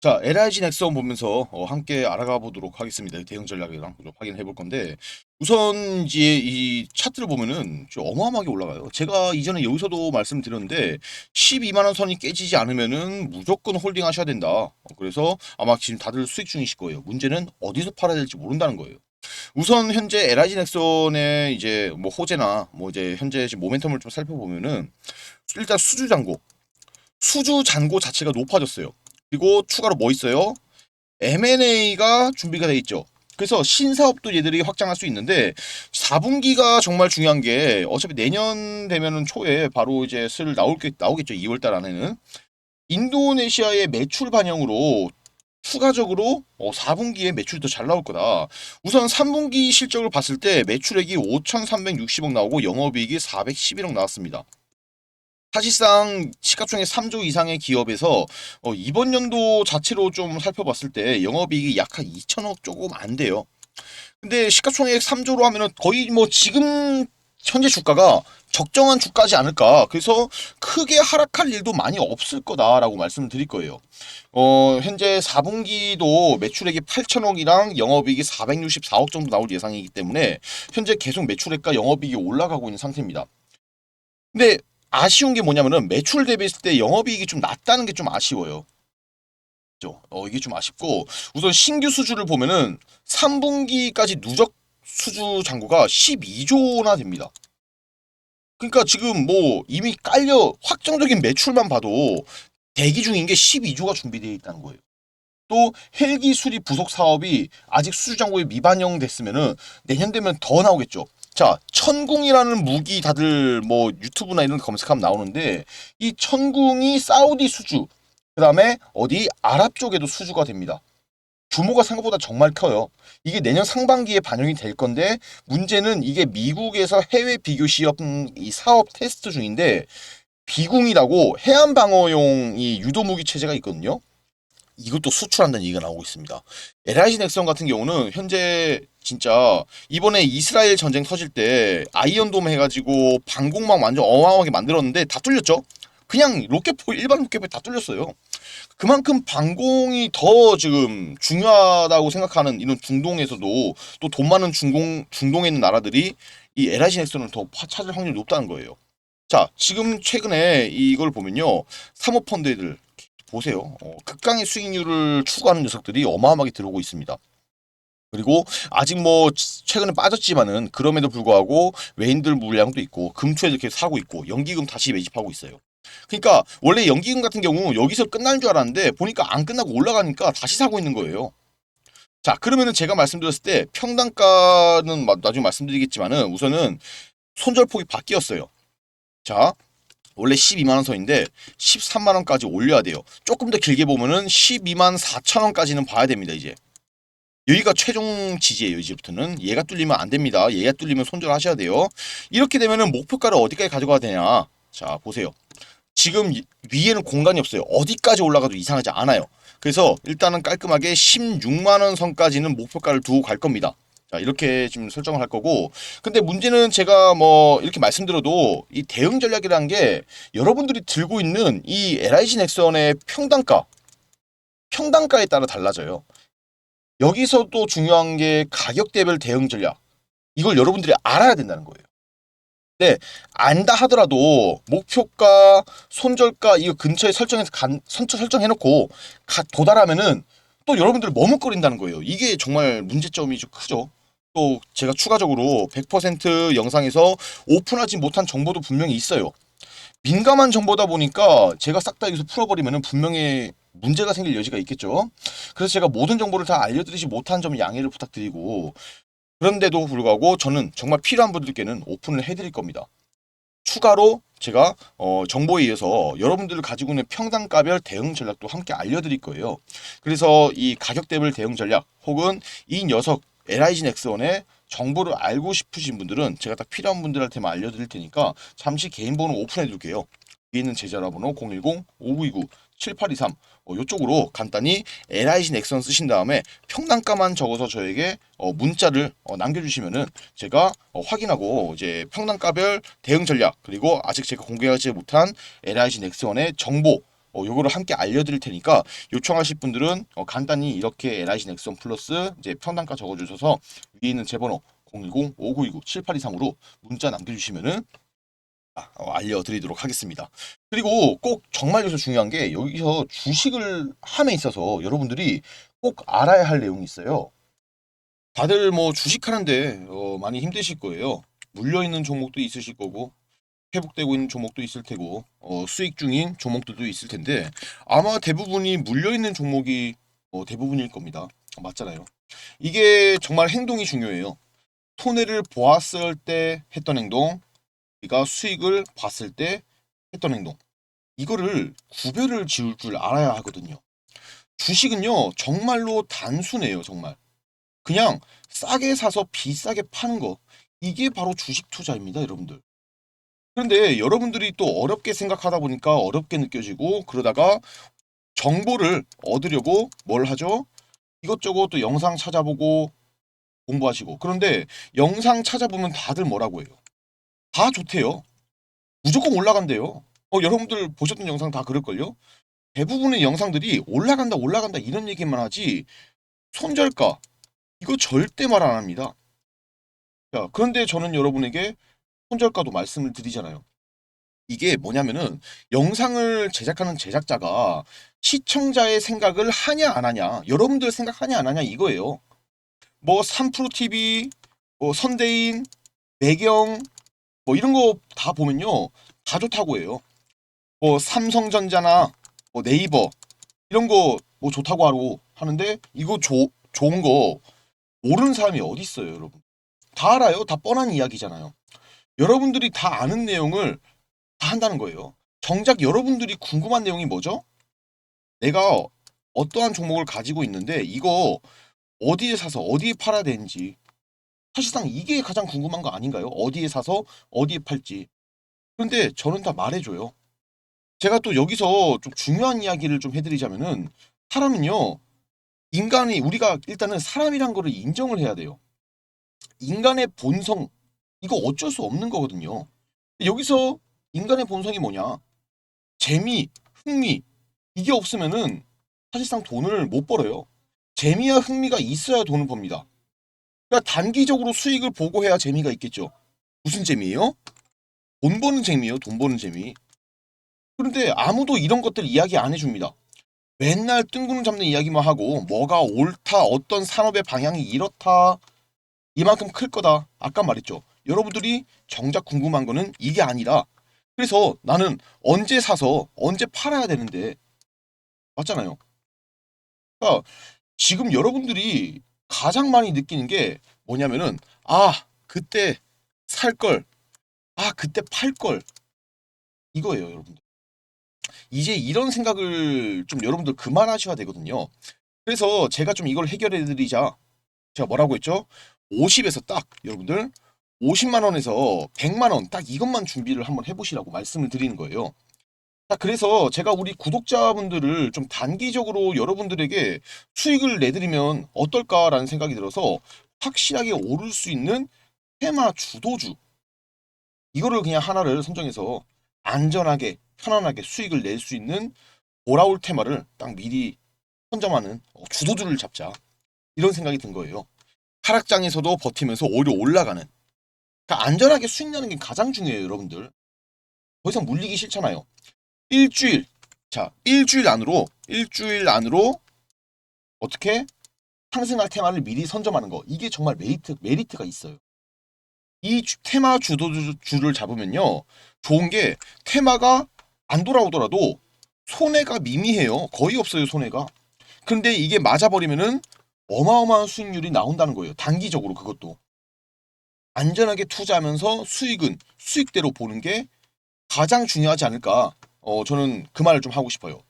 자, LIG 넥슨 보면서 어, 함께 알아가 보도록 하겠습니다. 대응 전략이랑 좀 확인해 볼 건데 우선 이제 이 차트를 보면은 좀 어마어마하게 올라가요. 제가 이전에 여기서도 말씀드렸는데 12만 원 선이 깨지지 않으면은 무조건 홀딩 하셔야 된다. 어, 그래서 아마 지금 다들 수익 중이실 거예요. 문제는 어디서 팔아야 될지 모른다는 거예요. 우선 현재 LIG 넥슨의 이제 뭐 호재나 뭐 이제 현재 지금 모멘텀을 좀 살펴보면은 일단 수주 잔고 수주 잔고 자체가 높아졌어요. 그리고 추가로 뭐 있어요? M&A가 준비가 돼 있죠. 그래서 신사업도 얘들이 확장할 수 있는데 4분기가 정말 중요한 게 어차피 내년 되면은 초에 바로 이제 슬 나올 게 나오겠죠. 2월 달 안에는 인도네시아의 매출 반영으로 추가적으로 어, 4분기에 매출이 더 잘 나올 거다. 우선 3분기 실적을 봤을 때 매출액이 5,360억 나오고 영업이익이 411억 나왔습니다. 사실상 시가총액 3조 이상의 기업에서 어, 이번 연도 자체로 좀 살펴봤을 때 영업이익이 약 한 2천억 조금 안 돼요. 근데 시가총액 3조로 하면은 거의 뭐 지금 현재 주가가 적정한 주가지 않을까. 그래서 크게 하락할 일도 많이 없을 거다라고 말씀을 드릴 거예요. 어, 현재 4분기도 매출액이 8천억이랑 영업이익이 464억 정도 나올 예상이기 때문에 현재 계속 매출액과 영업이익이 올라가고 있는 상태입니다. 근데 아쉬운 게 뭐냐면은 매출 대비했을 때 영업이익이 좀 낮다는 게 좀 아쉬워요. 어, 이게 좀 아쉽고 우선 신규 수주를 보면은 3분기까지 누적 수주 잔고가 12조나 됩니다. 그러니까 지금 뭐 이미 깔려 확정적인 매출만 봐도 대기 중인 게 12조가 준비되어 있다는 거예요. 또 헬기 수리 부속 사업이 아직 수주 잔고에 미반영됐으면은 내년 되면 더 나오겠죠. 자, 천궁이라는 무기 다들 뭐 유튜브나 이런 데 검색하면 나오는데 이 천궁이 사우디 수주, 그 다음에 어디 아랍 쪽에도 수주가 됩니다. 규모가 생각보다 정말 커요. 이게 내년 상반기에 반영이 될 건데 문제는 이게 미국에서 해외 비교 시험 이 사업 테스트 중인데 비궁이라고 해안 방어용 이 유도 무기 체제가 있거든요. 이것도 수출한다는 얘기가 나오고 있습니다. LIG 넥슨 같은 경우는 현재 진짜 이번에 이스라엘 전쟁 터질 때 아이언돔 해가지고 방공망 완전 어마어마하게 만들었는데 다 뚫렸죠. 그냥 로켓포 일반 로켓포 다 뚫렸어요. 그만큼 방공이 더 지금 중요하다고 생각하는 이런 중동에서도 또 돈 많은 중공 중동에 있는 나라들이 이 LIG 넥슨을 더 파- 찾을 확률이 높다는 거예요. 자, 지금 최근에 이걸 보면요. 사모펀드들 보세요. 어, 극강의 수익률을 추구하는 녀석들이 어마어마하게 들어오고 있습니다. 그리고 아직 뭐 최근에 빠졌지만은 그럼에도 불구하고 외인들 물량도 있고 금투에 이렇게 사고 있고 연기금 다시 매집하고 있어요. 그러니까 원래 연기금 같은 경우 여기서 끝날 줄 알았는데 보니까 안 끝나고 올라가니까 다시 사고 있는 거예요. 자 그러면은 제가 말씀드렸을 때 평단가는 마- 나중에 말씀드리겠지만은 우선은 손절폭이 바뀌었어요. 자 원래 12만 원 선인데 13만 원까지 올려야 돼요. 조금 더 길게 보면은 12만 4천 원까지는 봐야 됩니다. 이제 여기가 최종 지지예요. 이제부터는 얘가 뚫리면 안 됩니다. 얘가 뚫리면 손절하셔야 돼요. 이렇게 되면은 목표가를 어디까지 가져가야 되냐? 자 보세요. 지금 이- 위에는 공간이 없어요. 어디까지 올라가도 이상하지 않아요. 그래서 일단은 깔끔하게 16만 원 선까지는 목표가를 두고 갈 겁니다. 자, 이렇게 지금 설정을 할 거고. 근데 문제는 제가 뭐 이렇게 말씀드려도 이 대응 전략이라는 게 여러분들이 들고 있는 이 LIG 넥슨의 평단가, 평단가에 따라 달라져요. 여기서 또 중요한 게 가격 대별 대응 전략. 이걸 여러분들이 알아야 된다는 거예요. 네, 안다 하더라도 목표가, 손절가 이거 근처에 설정해서 간, 선처 설정해놓고 가, 도달하면은 또 여러분들 머뭇거린다는 거예요. 이게 정말 문제점이 좀 크죠. 또 제가 추가적으로 100% 영상에서 오픈하지 못한 정보도 분명히 있어요. 민감한 정보다 보니까 제가 싹 다 여기서 풀어버리면은 분명히 문제가 생길 여지가 있겠죠. 그래서 제가 모든 정보를 다 알려드리지 못한 점 양해를 부탁드리고 그런데도 불구하고 저는 정말 필요한 분들께는 오픈을 해드릴 겁니다. 추가로 제가 어, 정보에 의해서 여러분들을 가지고 있는 평단가별 대응 전략도 함께 알려드릴 거예요. 그래서 이 가격 대별 대응 전략 혹은 이 녀석 LIG 넥스원의 정보를 알고 싶으신 분들은 제가 딱 필요한 분들한테만 알려드릴 테니까 잠시 개인 번호 오픈해 둘게요. 위에 있는 제 전화번호 010-5929-7823 어, 이쪽으로 간단히 LIG 넥선 쓰신 다음에 평단가만 적어서 저에게 어, 문자를 어, 남겨주시면은 제가 어, 확인하고 이제 평단가별 대응 전략 그리고 아직 제가 공개하지 못한 LIG 넥스원의 정보 어, 요거를 함께 알려드릴 테니까 요청하실 분들은 어, 간단히 이렇게 LIG 넥슨 플러스 이제 평단가 적어주셔서 위에 있는 제 번호 010-5929-7823으로 문자 남겨주시면은 알려드리도록 하겠습니다. 그리고 꼭 정말 여기서 중요한 게 여기서 주식을 함에 있어서 여러분들이 꼭 알아야 할 내용이 있어요. 다들 뭐 주식하는데 어, 많이 힘드실 거예요. 물려 있는 종목도 있으실 거고 회복되고 있는 종목도 있을 테고 어, 수익 중인 종목들도 있을 텐데 아마 대부분이 물려 있는 종목이 어, 대부분일 겁니다. 맞잖아요. 이게 정말 행동이 중요해요. 손해를 보았을 때 했던 행동, 우리가 수익을 봤을 때 했던 행동. 이거를 구별을 지을 줄 알아야 하거든요. 주식은요, 정말로 단순해요, 정말. 그냥 싸게 사서 비싸게 파는 거. 이게 바로 주식 투자입니다, 여러분들. 그런데 여러분들이 또 어렵게 생각하다 보니까 어렵게 느껴지고 그러다가 정보를 얻으려고 뭘 하죠? 이것저것 또 영상 찾아보고 공부하시고 그런데 영상 찾아보면 다들 뭐라고 해요? 다 좋대요. 무조건 올라간대요. 어, 여러분들 보셨던 영상 다 그럴걸요? 대부분의 영상들이 올라간다 올라간다 이런 얘기만 하지 손절가 이거 절대 말 안 합니다. 자, 그런데 저는 여러분에게 손절가도 말씀을 드리잖아요. 이게 뭐냐면은 영상을 제작하는 제작자가 시청자의 생각을 하냐 안 하냐 여러분들 생각하냐 안 하냐 이거예요. 뭐 3프로TV, 뭐 선대인, 매경 뭐 이런 거 다 보면요 다 좋다고 해요. 뭐 삼성전자나 뭐 네이버 이런 거 뭐 좋다고 하고 하는데 이거 조, 좋은 거 모르는 사람이 어디 있어요, 여러분? 다 알아요. 다 뻔한 이야기잖아요. 여러분들이 다 아는 내용을 다 한다는 거예요. 정작 여러분들이 궁금한 내용이 뭐죠? 내가 어떠한 종목을 가지고 있는데 이거 어디에 사서 어디에 팔아야 되는지 사실상 이게 가장 궁금한 거 아닌가요? 어디에 사서 어디에 팔지. 그런데 저는 다 말해줘요. 제가 또 여기서 좀 중요한 이야기를 좀 해드리자면은 사람은요 인간이 우리가 일단은 사람이란 거를 인정을 해야 돼요. 인간의 본성 이거 어쩔 수 없는 거거든요. 여기서 인간의 본성이 뭐냐? 재미, 흥미 이게 없으면은 사실상 돈을 못 벌어요. 재미와 흥미가 있어야 돈을 법니다. 그러니까 단기적으로 수익을 보고 해야 재미가 있겠죠. 무슨 재미예요? 돈 버는 재미예요. 돈 버는 재미. 그런데 아무도 이런 것들 이야기 안 해줍니다. 맨날 뜬구름 잡는 이야기만 하고 뭐가 옳다, 어떤 산업의 방향이 이렇다, 이만큼 클 거다. 아까 말했죠. 여러분들이 정작 궁금한 거는 이게 아니라 그래서 나는 언제 사서 언제 팔아야 되는데 맞잖아요. 그러니까 지금 여러분들이 가장 많이 느끼는 게 뭐냐면은 아 그때 살 걸, 아 그때 팔 걸 이거예요, 여러분들. 이제 이런 생각을 좀 여러분들 그만하셔야 되거든요. 그래서 제가 좀 이걸 해결해 드리자. 제가 뭐라고 했죠? 50에서 딱 여러분들 50만 원에서 100만 원 딱 이것만 준비를 한번 해보시라고 말씀을 드리는 거예요. 자, 그래서 제가 우리 구독자분들을 좀 단기적으로 여러분들에게 수익을 내드리면 어떨까라는 생각이 들어서 확실하게 오를 수 있는 테마 주도주 이거를 그냥 하나를 선정해서 안전하게 편안하게 수익을 낼 수 있는 돌아올 테마를 딱 미리 선점하는 어, 주도주를 잡자 이런 생각이 든 거예요. 하락장에서도 버티면서 오히려 올라가는 그러니까 안전하게 수익 내는 게 가장 중요해요, 여러분들. 더 이상 물리기 싫잖아요. 일주일. 자, 일주일 안으로 일주일 안으로 어떻게 상승할 테마를 미리 선점하는 거. 이게 정말 메리트 메리트가 있어요. 이 주- 테마 주도주를 잡으면요. 좋은 게 테마가 안 돌아오더라도 손해가 미미해요. 거의 없어요, 손해가. 근데 이게 맞아버리면은 어마어마한 수익률이 나온다는 거예요. 단기적으로 그것도. 안전하게 투자하면서 수익은 수익대로 보는 게 가장 중요하지 않을까. 어, 저는 그 말을 좀 하고 싶어요.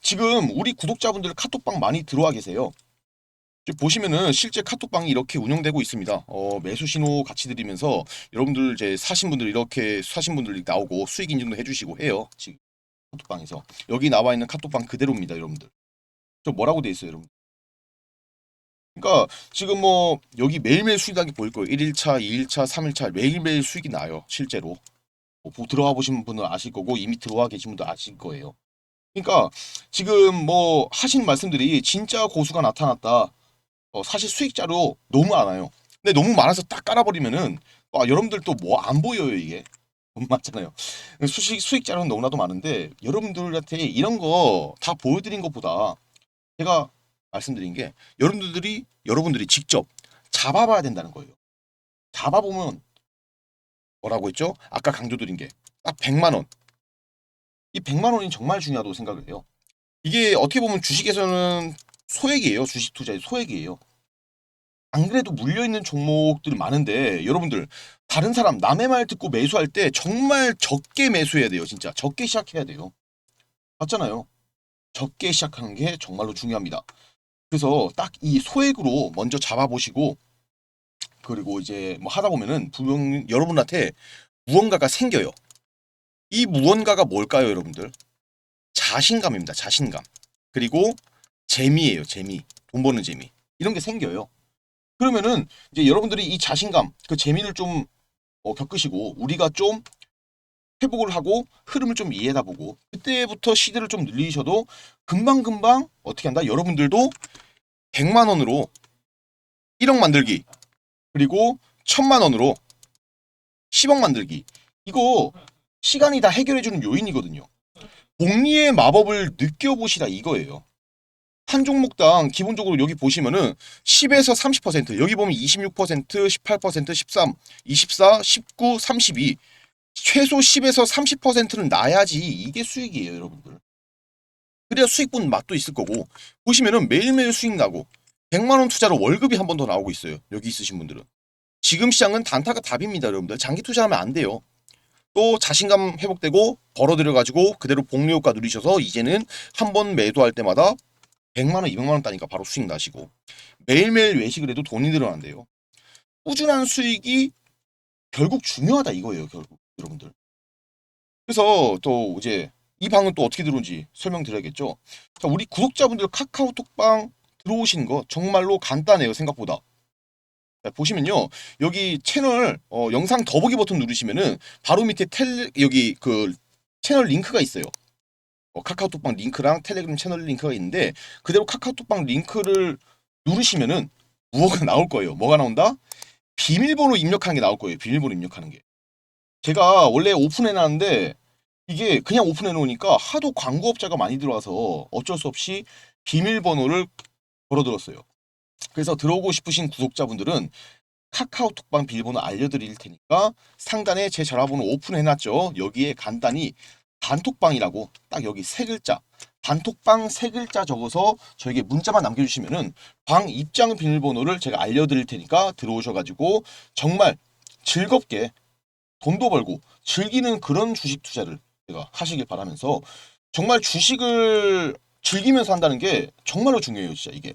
지금 우리 구독자분들 카톡방 많이 들어와 계세요. 보시면은 실제 카톡방이 이렇게 운영되고 있습니다. 어, 매수 신호 같이 드리면서 여러분들 이제 사신 분들 이렇게 사신 분들이 나오고 수익 인증도 해주시고 해요. 지금 카톡방에서 여기 나와 있는 카톡방 그대로입니다, 여러분들. 저 뭐라고 돼 있어요, 여러분? 그러니까 지금 뭐 여기 매일매일 수익 나게 보일 거예요. 1일차, 2일차, 3일차 매일매일 수익이 나요. 실제로. 뭐 들어와 보신 분은 아실 거고 이미 들어와 계신 분도 아실 거예요. 그러니까 지금 뭐 하신 말씀들이 진짜 고수가 나타났다. 어, 사실 수익자료 너무 많아요. 근데 너무 많아서 딱 깔아버리면은 아, 여러분들 또 뭐 안 보여요 이게. 맞잖아요. 수익 수익자료는 너무나도 많은데 여러분들한테 이런 거 다 보여드린 것보다 제가 말씀드린 게 여러분들이 여러분들이 직접 잡아봐야 된다는 거예요. 잡아보면 뭐라고 했죠? 아까 강조드린 게 딱 100만 원. 이 100만 원이 정말 중요하다고 생각을 해요. 이게 어떻게 보면 주식에서는 소액이에요. 주식 투자의 소액이에요. 안 그래도 물려있는 종목들이 많은데 여러분들 다른 사람 남의 말 듣고 매수할 때 정말 적게 매수해야 돼요. 진짜 적게 시작해야 돼요. 맞잖아요. 적게 시작하는 게 정말로 중요합니다. 그래서 딱 이 소액으로 먼저 잡아보시고 그리고 이제 뭐 하다 보면은 분명 여러분한테 무언가가 생겨요. 이 무언가가 뭘까요, 여러분들? 자신감입니다. 자신감. 그리고 재미예요, 재미. 돈 버는 재미. 이런 게 생겨요. 그러면은 이제 여러분들이 이 자신감, 그 재미를 좀 어, 겪으시고 우리가 좀 회복을 하고 흐름을 좀 이해하다 보고 그때부터 시드를 좀 늘리셔도 금방금방 어떻게 한다? 여러분들도 100만 원으로 1억 만들기 그리고 1000만 원으로 10억 만들기. 이거 시간이 다 해결해주는 요인이거든요. 복리의 마법을 느껴보시라 이거예요. 한 종목당 기본적으로 여기 보시면은 10에서 30% 여기 보면 26% 18% 13 24 19 32 최소 10에서 30%는 나야지. 이게 수익이에요 여러분들. 그래야 수익분 맛도 있을 거고. 보시면은 매일매일 수익 나고 100만원 투자로 월급이 한 번 더 나오고 있어요 여기 있으신 분들은 지금 시장은 단타가 답입니다 여러분들 장기 투자하면 안 돼요 또 자신감 회복되고 벌어들여 가지고 그대로 복리 효과 누리셔서 이제는 한 번 매도할 때마다 100만 원, 200만 원 따니까 바로 수익 나시고 매일매일 외식을 해도 돈이 늘어난대요. 꾸준한 수익이 결국 중요하다 이거예요, 결국 여러분들. 그래서 또 이제 이 방은 또 어떻게 들어온지 설명드려야겠죠. 자, 우리 구독자분들 카카오톡방 들어오시는 거 정말로 간단해요, 생각보다. 자, 보시면요. 여기 채널 어, 영상 더보기 버튼 누르시면은 바로 밑에 텔 여기 그 채널 링크가 있어요. 어, 카카오톡방 링크랑 텔레그램 채널 링크가 있는데 그대로 카카오톡방 링크를 누르시면은 무엇가 나올 거예요. 뭐가 나온다? 비밀번호 입력하는 게 나올 거예요. 비밀번호 입력하는 게. 제가 원래 오픈해 놨는데 이게 그냥 오픈해 놓으니까 하도 광고업자가 많이 들어와서 어쩔 수 없이 비밀번호를 걸어들었어요. 그래서 들어오고 싶으신 구독자분들은 카카오톡방 비밀번호 알려드릴 테니까 상단에 제 전화번호 오픈해 놨죠. 여기에 간단히 단톡방이라고 딱 여기 세 글자 단톡방 세 글자 적어서 저에게 문자만 남겨주시면은 방 입장 비밀번호를 제가 알려드릴 테니까 들어오셔가지고 정말 즐겁게 돈도 벌고 즐기는 그런 주식 투자를 제가 하시길 바라면서 정말 주식을 즐기면서 한다는 게 정말로 중요해요 진짜 이게